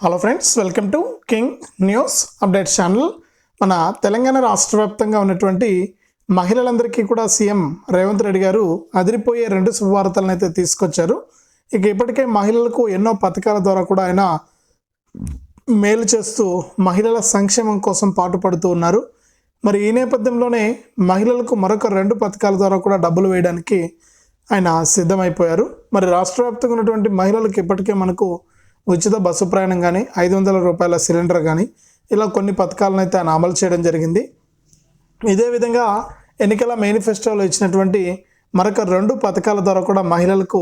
Hello friends welcome to King News update channel మన తెలంగాణ రాష్ట్ర వ్యాప్తంగా ఉన్నటువంటి మహిళలందరికీ కూడా సీఎం రేవంత్ రెడ్డి గారు అదిరిపోయే రెండు శుభవార్తలను అయితే తీసుకొచ్చారు. ఇక ఇప్పటికే మహిళలకు ఎన్నో పథకాల ద్వారా కూడా ఆయన మేలు చేస్తూ మహిళల సంక్షేమం కోసం పాటుపడుతూ ఉన్నారు. మరి ఈ నేపథ్యంలోనే మహిళలకు మరొక రెండు పథకాల ద్వారా కూడా డబ్బులు వేయడానికి ఆయన సిద్ధమైపోయారు. మరి రాష్ట్ర వ్యాప్తంగా ఉన్నటువంటి మహిళలకు ఇప్పటికే మనకు ఉచిత బస్సు ప్రయాణం కానీ ఐదు వందల రూపాయల సిలిండర్ కానీ ఇలా కొన్ని పథకాలను అయితే ఆయన అమలు చేయడం జరిగింది. ఇదే విధంగా ఎన్నికల మేనిఫెస్టోలో ఇచ్చినటువంటి మరొక రెండు పథకాల ద్వారా కూడా మహిళలకు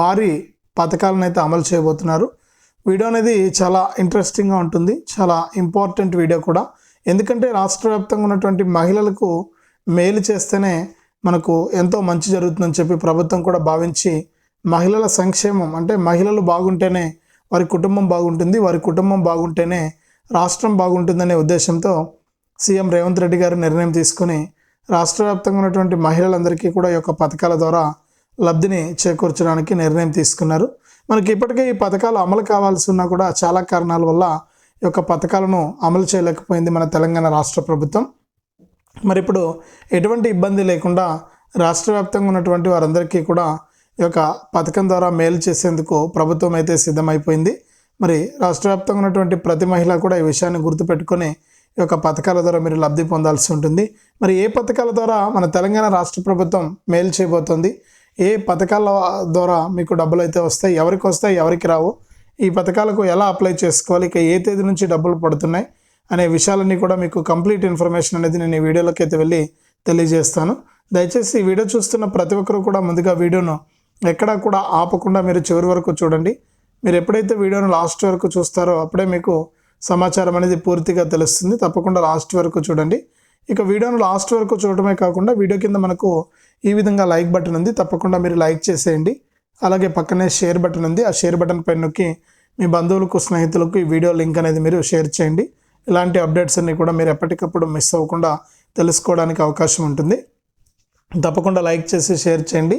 భారీ పథకాలను అయితే అమలు చేయబోతున్నారు. వీడియో అనేది చాలా ఇంట్రెస్టింగ్గా ఉంటుంది. చాలా ఇంపార్టెంట్ వీడియో కూడా. ఎందుకంటే రాష్ట్ర వ్యాప్తంగా ఉన్నటువంటి మహిళలకు మేలు చేస్తేనే మనకు ఎంతో మంచి జరుగుతుందని చెప్పి ప్రభుత్వం కూడా భావించి మహిళల సంక్షేమం అంటే మహిళలు బాగుంటేనే వారి కుటుంబం బాగుంటుంది వారి కుటుంబం బాగుంటేనే రాష్ట్రం బాగుంటుందనే ఉద్దేశంతో సీఎం రేవంత్ రెడ్డి గారు నిర్ణయం తీసుకుని రాష్ట్ర వ్యాప్తంగా ఉన్నటువంటి మహిళలందరికీ కూడా ఈ యొక్క పథకాల ద్వారా లబ్ధిని చేకూర్చడానికి నిర్ణయం తీసుకున్నారు. మనకి ఇప్పటికే ఈ పథకాలు అమలు కావాల్సి ఉన్నా కూడా చాలా కారణాల వల్ల ఈ యొక్క పథకాలను అమలు చేయలేకపోయింది మన తెలంగాణ రాష్ట్ర ప్రభుత్వం. మరి ఇప్పుడు ఎటువంటి ఇబ్బంది లేకుండా రాష్ట్ర వ్యాప్తంగా ఉన్నటువంటి వారందరికీ కూడా యొక్క పథకం ద్వారా మేలు చేసేందుకు ప్రభుత్వం అయితే సిద్ధమైపోయింది. మరి రాష్ట్ర వ్యాప్తంగా ఉన్నటువంటి ప్రతి మహిళ కూడా ఈ విషయాన్ని గుర్తుపెట్టుకొని ఈ యొక్క పథకాల ద్వారా మీరు లబ్ధి పొందాల్సి ఉంటుంది. మరి ఏ పథకాల ద్వారా మన తెలంగాణ రాష్ట్ర ప్రభుత్వం మేలు చేయబోతోంది? ఏ పథకాల ద్వారా మీకు డబ్బులు అయితే వస్తాయి? ఎవరికి వస్తాయి? ఎవరికి రావు? ఈ పథకాలకు ఎలా అప్లై చేసుకోవాలి? ఇక ఏ తేదీ నుంచి డబ్బులు పడుతున్నాయి? అనే విషయాలన్నీ కూడా మీకు కంప్లీట్ ఇన్ఫర్మేషన్ అనేది నేను ఈ వీడియోలోకి అయితే వెళ్ళి తెలియజేస్తాను. దయచేసి ఈ వీడియో చూస్తున్న ప్రతి ఒక్కరు కూడా ముందుగా వీడియోను ఎక్కడా కూడా ఆపకుండా మీరు చివరి వరకు చూడండి. మీరు ఎప్పుడైతే వీడియోను లాస్ట్ వరకు చూస్తారో అప్పుడే మీకు సమాచారం అనేది పూర్తిగా తెలుస్తుంది. తప్పకుండా లాస్ట్ వరకు చూడండి. ఇక వీడియోను లాస్ట్ వరకు చూడటమే కాకుండా వీడియో కింద మనకు ఈ విధంగా లైక్ బటన్ ఉంది. తప్పకుండా మీరు లైక్ చేసేయండి. అలాగే పక్కనే షేర్ బటన్ ఉంది. ఆ షేర్ బటన్ పైన నొక్కి మీ బంధువులకు స్నేహితులకు ఈ వీడియో లింక్ అనేది మీరు షేర్ చేయండి. ఇలాంటి అప్డేట్స్ అన్ని కూడా మీరు ఎప్పటికప్పుడు మిస్ అవ్వకుండా తెలుసుకోవడానికి అవకాశం ఉంటుంది. తప్పకుండా లైక్ చేసి షేర్ చేయండి.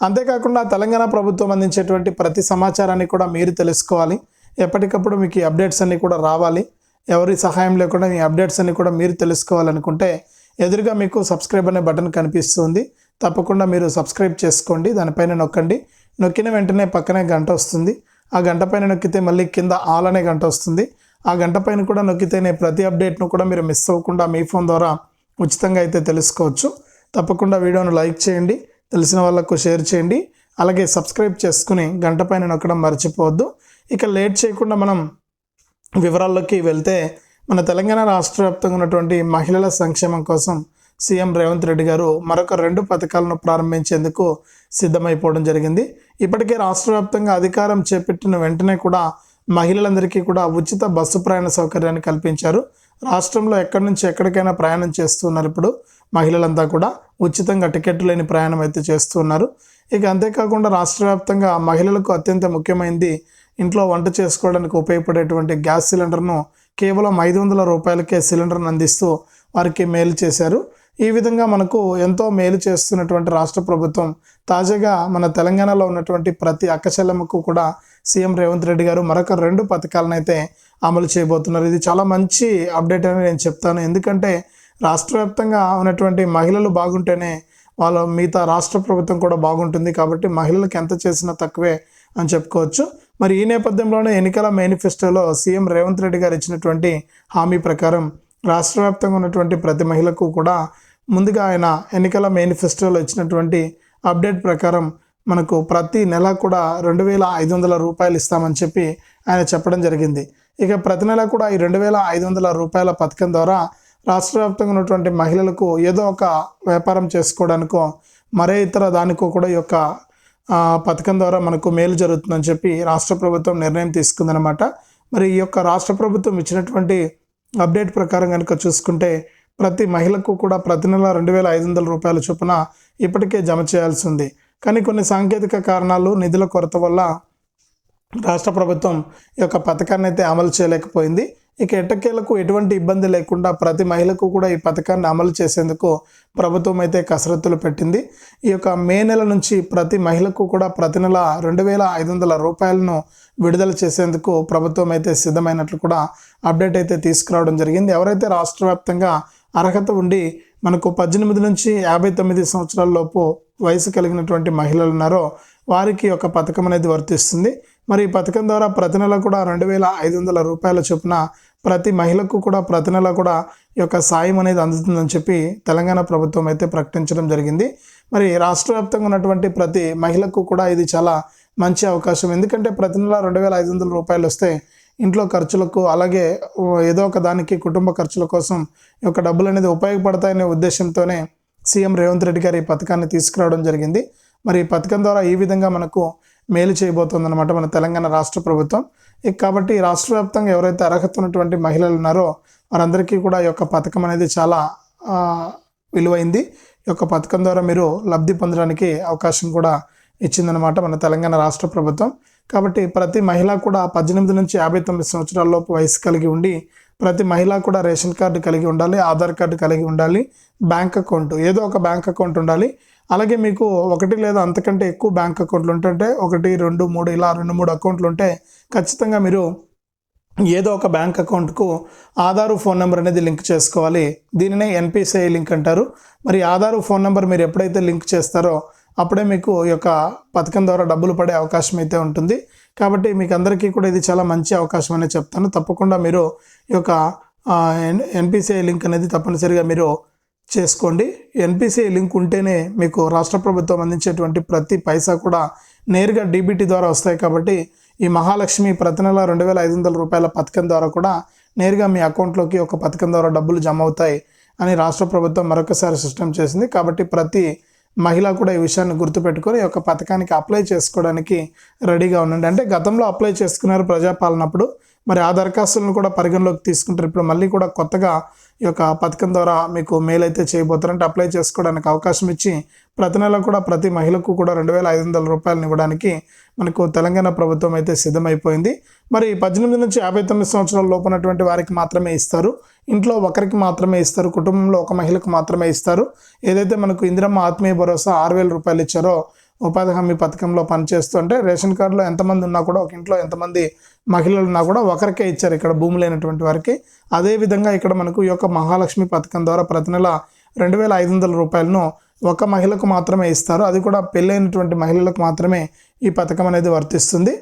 అంతేకాకుండా తెలంగాణ ప్రభుత్వం అందించేటువంటి ప్రతి సమాచారాన్ని కూడా మీరు తెలుసుకోవాలి. ఎప్పటికప్పుడు మీకు ఈ అప్డేట్స్ అన్నీ కూడా రావాలి. ఎవరి సహాయం లేకుండా మీ అప్డేట్స్ అన్ని కూడా మీరు తెలుసుకోవాలనుకుంటే ఎదురుగా మీకు సబ్స్క్రైబ్ అనే బటన్ కనిపిస్తుంది. తప్పకుండా మీరు సబ్స్క్రైబ్ చేసుకోండి. దానిపైన నొక్కండి. నొక్కిన వెంటనే పక్కనే గంట వస్తుంది. ఆ గంట పైన నొక్కితే మళ్ళీ కింద ఆల్ అనే గంట వస్తుంది. ఆ గంట పైన కూడా నొక్కితేనే ప్రతి అప్డేట్ను కూడా మీరు మిస్ అవ్వకుండా మీ ఫోన్ ద్వారా ఉచితంగా అయితే తెలుసుకోవచ్చు. తప్పకుండా వీడియోను లైక్ చేయండి. తెలిసిన వాళ్ళకు షేర్ చేయండి. అలాగే సబ్స్క్రైబ్ చేసుకుని గంట పైన నొక్కడం మర్చిపోవద్దు. ఇక లేట్ చేయకుండా మనం వివరాల్లోకి వెళ్తే మన తెలంగాణ రాష్ట్ర వ్యాప్తంగా ఉన్నటువంటి మహిళల సంక్షేమం కోసం సీఎం రేవంత్ రెడ్డి గారు మరొక రెండు పథకాలను ప్రారంభించేందుకు సిద్ధమైపోవడం జరిగింది. ఇప్పటికే రాష్ట్ర వ్యాప్తంగా అధికారం చేపట్టిన వెంటనే కూడా మహిళలందరికీ కూడా ఉచిత బస్సు ప్రయాణ సౌకర్యాన్ని కల్పించారు. రాష్ట్రంలో ఎక్కడి నుంచి ఎక్కడికైనా ప్రయాణం చేస్తున్నారు ఇప్పుడు మహిళలంతా కూడా ఉచితంగా టికెట్ లేని ప్రయాణం అయితే చేస్తున్నారు. ఇక అంతేకాకుండా రాష్ట్ర వ్యాప్తంగా మహిళలకు అత్యంత ముఖ్యమైనది ఇంట్లో వంట చేసుకోవడానికి ఉపయోగపడేటువంటి గ్యాస్ సిలిండర్ను కేవలం ఐదు వందల రూపాయలకే సిలిండర్ను అందిస్తూ వారికి మేలు చేశారు. ఈ విధంగా మనకు ఎంతో మేలు చేస్తున్నటువంటి రాష్ట్ర ప్రభుత్వం తాజాగా మన తెలంగాణలో ఉన్నటువంటి ప్రతి అక్కచెల్లెమ్మకు కూడా సీఎం రేవంత్ రెడ్డి గారు మరొక రెండు పథకాలను అయితే అమలు చేయబోతున్నారు. ఇది చాలా మంచి అప్డేట్ అని నేను చెప్తాను. ఎందుకంటే రాష్ట్ర వ్యాప్తంగా ఉన్నటువంటి మహిళలు బాగుంటేనే వాళ్ళ మిగతా రాష్ట్ర ప్రభుత్వం కూడా బాగుంటుంది కాబట్టి మహిళలకు ఎంత చేసినా తక్కువే అని చెప్పుకోవచ్చు. మరి ఈ నేపథ్యంలోనే ఎన్నికల మేనిఫెస్టోలో సీఎం రేవంత్ రెడ్డి గారు ఇచ్చినటువంటి హామీ ప్రకారం రాష్ట్ర వ్యాప్తంగా ఉన్నటువంటి ప్రతి మహిళకు కూడా ముందుగా ఆయన ఎన్నికల మేనిఫెస్టోలో ఇచ్చినటువంటి అప్డేట్ ప్రకారం మనకు ప్రతి నెల కూడా రెండు వేల ఐదు వందల రూపాయలు ఇస్తామని చెప్పి ఆయన చెప్పడం జరిగింది. ఇక ప్రతి నెల కూడా ఈ రెండు వేల ఐదు వందల రూపాయల పథకం ద్వారా రాష్ట్ర వ్యాప్తంగా ఉన్నటువంటి మహిళలకు ఏదో ఒక వ్యాపారం చేసుకోవడానికో మరే ఇతర దానికో కూడా ఈ యొక్క పథకం ద్వారా మనకు మేలు జరుగుతుందని చెప్పి రాష్ట్ర ప్రభుత్వం నిర్ణయం తీసుకుందనమాట మరి ఈ యొక్క రాష్ట్ర ప్రభుత్వం ఇచ్చినటువంటి అప్డేట్ ప్రకారం కనుక చూసుకుంటే ప్రతి మహిళకు కూడా ప్రతి నెల రెండు వేల ఐదు వందల రూపాయల చొప్పున ఇప్పటికే జమ చేయాల్సి ఉంది. కానీ కొన్ని సాంకేతిక కారణాలు నిధుల కొరత వల్ల రాష్ట్ర ప్రభుత్వం ఈ యొక్క పథకాన్ని అయితే అమలు చేయలేకపోయింది. ఇక ఎట్టకేలకు ఎటువంటి ఇబ్బంది లేకుండా ప్రతి మహిళకు కూడా ఈ పథకాన్ని అమలు చేసేందుకు ప్రభుత్వం అయితే కసరత్తులు పెట్టింది. ఈ యొక్క మే నెల నుంచి ప్రతి మహిళకు కూడా ప్రతి నెల రెండు వేల ఐదు వందల రూపాయలను విడుదల చేసేందుకు ప్రభుత్వం అయితే సిద్ధమైనట్లు కూడా అప్డేట్ అయితే తీసుకురావడం జరిగింది. ఎవరైతే రాష్ట్ర వ్యాప్తంగా అర్హత ఉండి మనకు పద్దెనిమిది నుంచి యాభై తొమ్మిది సంవత్సరాల లోపు వయసు కలిగినటువంటి మహిళలు ఉన్నారో వారికి ఒక పథకం అనేది వర్తిస్తుంది. మరి ఈ పథకం ద్వారా ప్రతి నెల కూడా రెండు వేల ఐదు వందల రూపాయల చొప్పున ప్రతి మహిళకు కూడా ప్రతి నెల కూడా ఈ యొక్క సాయం అనేది అందుతుందని చెప్పి తెలంగాణ ప్రభుత్వం అయితే ప్రకటించడం జరిగింది. మరి రాష్ట్ర వ్యాప్తంగా ఉన్నటువంటి ప్రతి మహిళకు కూడా ఇది చాలా మంచి అవకాశం. ఎందుకంటే ప్రతి నెల రెండు వేల ఐదు వందల రూపాయలు వస్తే ఇంట్లో ఖర్చులకు అలాగే ఏదో ఒక దానికి కుటుంబ ఖర్చుల కోసం ఈ యొక్క డబ్బులు అనేది ఉపయోగపడతాయనే ఉద్దేశంతోనే సీఎం రేవంత్ రెడ్డి గారు ఈ పథకాన్ని తీసుకురావడం జరిగింది. మరి ఈ పథకం ద్వారా ఈ విధంగా మనకు మేలు చేయబోతోందన్నమాట మన తెలంగాణ రాష్ట్ర ప్రభుత్వం. కాబట్టి రాష్ట్ర వ్యాప్తంగా ఎవరైతే అర్హత ఉన్నటువంటి మహిళలు ఉన్నారో వారందరికీ కూడా ఈ యొక్క పథకం అనేది చాలా విలువైంది. ఈ యొక్క పథకం ద్వారా మీరు లబ్ధి పొందడానికి అవకాశం కూడా ఇచ్చిందనమాట మన తెలంగాణ రాష్ట్ర ప్రభుత్వం. కాబట్టి ప్రతి మహిళ కూడా పద్దెనిమిది నుంచి యాభై తొమ్మిది సంవత్సరాలలోపు వయసు కలిగి ఉండి ప్రతి మహిళ కూడా రేషన్ కార్డు కలిగి ఉండాలి ఆధార్ కార్డు కలిగి ఉండాలి బ్యాంక్ అకౌంట్ ఏదో ఒక బ్యాంక్ అకౌంట్ ఉండాలి. అలాగే మీకు ఒకటి లేదా అంతకంటే ఎక్కువ బ్యాంక్ అకౌంట్లు ఉంటుంటే ఒకటి రెండు మూడు ఇలా రెండు మూడు అకౌంట్లు ఉంటే ఖచ్చితంగా మీరు ఏదో ఒక బ్యాంక్ అకౌంట్కు ఆధారు ఫోన్ నెంబర్ అనేది లింక్ చేసుకోవాలి. దీనినే ఎన్పిసిఐ లింక్ అంటారు. మరి ఆధారు ఫోన్ నెంబర్ మీరు ఎప్పుడైతే లింక్ చేస్తారో అప్పుడే మీకు ఈ యొక్క పథకం ద్వారా డబ్బులు పడే అవకాశం అయితే ఉంటుంది. కాబట్టి మీకు అందరికీ కూడా ఇది చాలా మంచి అవకాశం అనే చెప్తాను. తప్పకుండా మీరు ఈ యొక్క ఎన్పిసిఐ లింక్ అనేది తప్పనిసరిగా మీరు చేసుకోండి. ఎన్పిసిఐ లింక్ ఉంటేనే మీకు రాష్ట్ర ప్రభుత్వం అందించేటువంటి ప్రతి పైసా కూడా నేరుగా డీబీటీ ద్వారా వస్తాయి. కాబట్టి ఈ మహాలక్ష్మి ప్రతి నెల రెండు వేల ఐదు వందల రూపాయల పథకం ద్వారా కూడా నేరుగా మీ అకౌంట్లోకి ఒక పథకం ద్వారా డబ్బులు జమ అవుతాయి అని రాష్ట్ర ప్రభుత్వం మరొకసారి సిస్టమ్ చేసింది. కాబట్టి ప్రతి మహిళ కూడా ఈ విషయాన్ని గుర్తుపెట్టుకొని ఈ యొక్క పథకానికి అప్లై చేసుకోవడానికి రెడీగా ఉండండి. అంటే గతంలో అప్లై చేసుకున్నారు ప్రజాపాలనప్పుడు మరి ఆ దరఖాస్తులను కూడా పరిగణలోకి తీసుకుంటారు. ఇప్పుడు మళ్ళీ కూడా కొత్తగా ఈ యొక్క పథకం ద్వారా మీకు మెయిల్ అయితే చేయబోతారంటే అప్లై చేసుకోవడానికి అవకాశం ఇచ్చి ప్రతి నెల కూడా ప్రతి మహిళకు కూడా రెండు వేల ఐదు వందల రూపాయలను ఇవ్వడానికి మనకు తెలంగాణ ప్రభుత్వం అయితే సిద్ధమైపోయింది. మరి పద్దెనిమిది నుంచి యాభై తొమ్మిది సంవత్సరాల లోపునటువంటి వారికి మాత్రమే ఇస్తారు. ఇంట్లో ఒకరికి మాత్రమే ఇస్తారు. కుటుంబంలో ఒక మహిళకు మాత్రమే ఇస్తారు. ఏదైతే మనకు ఇందిరమ్మ ఆత్మీయ భరోసా ఆరు వేల రూపాయలు ఇచ్చారో ఉపాధి హామీ పథకంలో పనిచేస్తుంటే రేషన్ కార్డులో ఎంతమంది ఉన్నా కూడా ఒక ఇంట్లో ఎంతమంది మహిళలు ఉన్నా కూడా ఒకరికే ఇచ్చారు ఇక్కడ భూమి లేనటువంటి వారికి. అదేవిధంగా ఇక్కడ మనకు ఈ యొక్క మహాలక్ష్మి పథకం ద్వారా ప్రతి నెల రెండు వేల ఐదు వందల రూపాయలను ఒక మహిళకు మాత్రమే ఇస్తారు. అది కూడా పెళ్ళైనటువంటి మహిళలకు మాత్రమే ఈ పథకం అనేది వర్తిస్తుంది.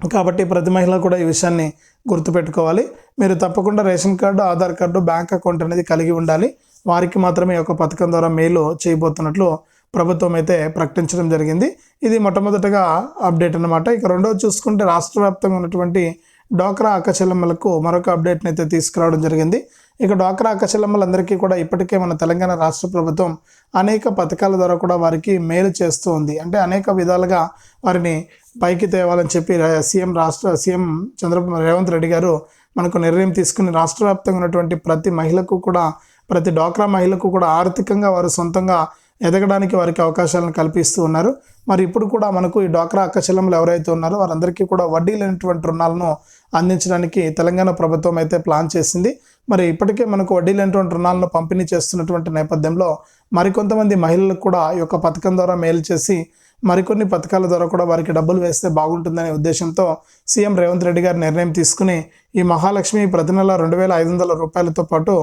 కాబట్టి ప్రతి మహిళ కూడా ఈ విషయాన్ని గుర్తుపెట్టుకోవాలి. మీరు తప్పకుండా ration card Aadhaar card bank account అనేది కలిగి ఉండాలి. వారికి మాత్రమే ఈ యొక్క పథకం ద్వారా మేలు చేయబోతున్నట్లు ప్రభుత్వం అయితే ప్రకటించడం జరిగింది. ఇది మొట్టమొదటగా అప్డేట్ అన్నమాట. ఇక రెండోది చూసుకుంటే రాష్ట్ర వ్యాప్తంగా ఉన్నటువంటి డోక్రా అక్కచెల్లమ్మలకు మరొక అప్డేట్ని అయితే తీసుకురావడం జరిగింది. ఇక డోక్రా అక్కచెల్లమ్మలందరికీ కూడా ఇప్పటికే మన తెలంగాణ రాష్ట్ర ప్రభుత్వం అనేక పథకాల ద్వారా కూడా వారికి మేలు చేస్తూ ఉంది. అంటే అనేక విధాలుగా వారిని పైకి తేవాలని చెప్పి సీఎం రాష్ట్ర సీఎం చంద్రబాబు రేవంత్ రెడ్డి గారు మనకు నిర్ణయం తీసుకుని రాష్ట్ర వ్యాప్తంగా ఉన్నటువంటి ప్రతి మహిళకు కూడా ప్రతి డోక్రా మహిళకు కూడా ఆర్థికంగా వారు సొంతంగా ఎదగడానికి వారికి అవకాశాలను కల్పిస్తూ ఉన్నారు. మరి ఇప్పుడు కూడా మనకు ఈ డోక్రా అక్కచెల్లెములు ఎవరైతే ఉన్నారో వారందరికీ కూడా వడ్డీ లేనటువంటి రుణాలను అందించడానికి తెలంగాణ ప్రభుత్వం అయితే ప్లాన్ చేసింది. మరి ఇప్పటికే మనకు వడ్డీ లేనటువంటి రుణాలను పంపిణీ చేస్తున్నటువంటి నేపథ్యంలో మరికొంతమంది మహిళలకు కూడా ఈ యొక్క పథకం ద్వారా మేలు చేసి మరికొన్ని పథకాల ద్వారా కూడా వారికి డబ్బులు వేస్తే బాగుంటుందనే ఉద్దేశంతో సీఎం రేవంత్ రెడ్డి గారు నిర్ణయం తీసుకుని ఈ మహాలక్ష్మి ప్రతి నెల రెండు వేల ఐదు వందల రూపాయలతో పాటు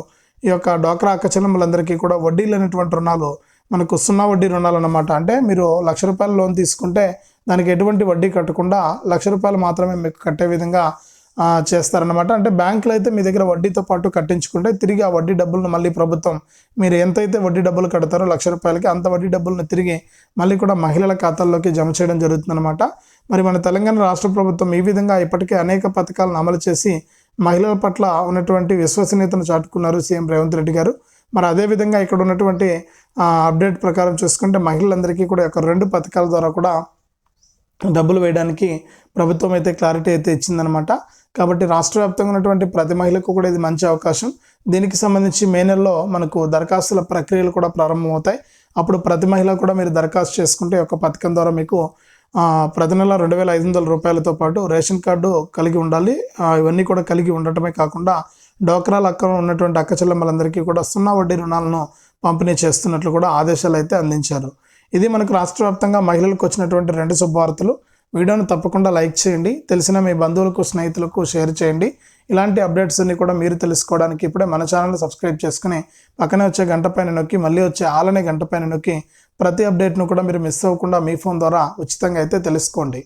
ఈ యొక్క డోక్రా అక్కచెల్లెమ్మలందరికీ కూడా వడ్డీ లేనటువంటి రుణాలు మనకు సున్నా వడ్డీ రుణాలు అన్నమాట అంటే మీరు లక్ష రూపాయల లోన్ తీసుకుంటే దానికి ఎటువంటి వడ్డీ కట్టకుండా లక్ష రూపాయలు మాత్రమే మీకు కట్టే విధంగా చేస్తారనమాట అంటే బ్యాంకులు అయితే మీ దగ్గర వడ్డీతో పాటు కట్టించుకుంటే తిరిగి ఆ వడ్డీ డబ్బులను మళ్ళీ ప్రభుత్వం మీరు ఎంతైతే వడ్డీ డబ్బులు కడతారో లక్ష రూపాయలకి అంత వడ్డీ డబ్బులను తిరిగి మళ్ళీ కూడా మహిళల ఖాతాల్లోకి జమ చేయడం జరుగుతుందన్నమాట. మరి మన తెలంగాణ రాష్ట్ర ప్రభుత్వం ఈ విధంగా ఇప్పటికే అనేక పథకాలను అమలు చేసి మహిళల పట్ల ఉన్నటువంటి విశ్వసనీయతను చాటుకున్నారు సీఎం రేవంత్ రెడ్డి గారు. మరి అదేవిధంగా ఇక్కడ ఉన్నటువంటి అప్డేట్ ప్రకారం చూసుకుంటే మహిళలందరికీ కూడా ఒక యొక్క రెండు పథకాల ద్వారా కూడా డబ్బులు వేయడానికి ప్రభుత్వం అయితే క్లారిటీ అయితే ఇచ్చిందనమాట కాబట్టి రాష్ట్ర వ్యాప్తంగా ఉన్నటువంటి ప్రతి మహిళకు కూడా ఇది మంచి అవకాశం. దీనికి సంబంధించి మే నెలలో మనకు దరఖాస్తుల ప్రక్రియలు కూడా ప్రారంభమవుతాయి. అప్పుడు ప్రతి మహిళ కూడా మీరు దరఖాస్తు చేసుకుంటే ఒక పథకం ద్వారా మీకు ప్రతి నెల రెండు వేల ఐదు వందల రూపాయలతో పాటు రేషన్ కార్డు కలిగి ఉండాలి. ఇవన్నీ కూడా కలిగి ఉండటమే కాకుండా డోక్రాల అక్క ఉన్నటువంటి అక్క చెల్లెమ్మలందరికీ కూడా సున్నా వడ్డీ రుణాలను పంపిణీ చేస్తున్నట్లు కూడా ఆదేశాలు అయితే అందించారు. ఇది మనకు రాష్ట్ర వ్యాప్తంగా మహిళలకు వచ్చినటువంటి రెండు శుభవార్తలు. వీడియోను తప్పకుండా లైక్ చేయండి. తెలిసిన మీ బంధువులకు స్నేహితులకు షేర్ చేయండి. ఇలాంటి అప్డేట్స్ అన్ని కూడా మీరు తెలుసుకోవడానికి ఇప్పుడే మన ఛానల్ సబ్స్క్రైబ్ చేసుకుని పక్కనే వచ్చే గంట పైన నొక్కి మళ్ళీ వచ్చే ఆలనే గంట పైన నొక్కి ప్రతి అప్డేట్ను కూడా మీరు మిస్ అవ్వకుండా మీ ఫోన్ ద్వారా ఉచితంగా అయితే తెలుసుకోండి.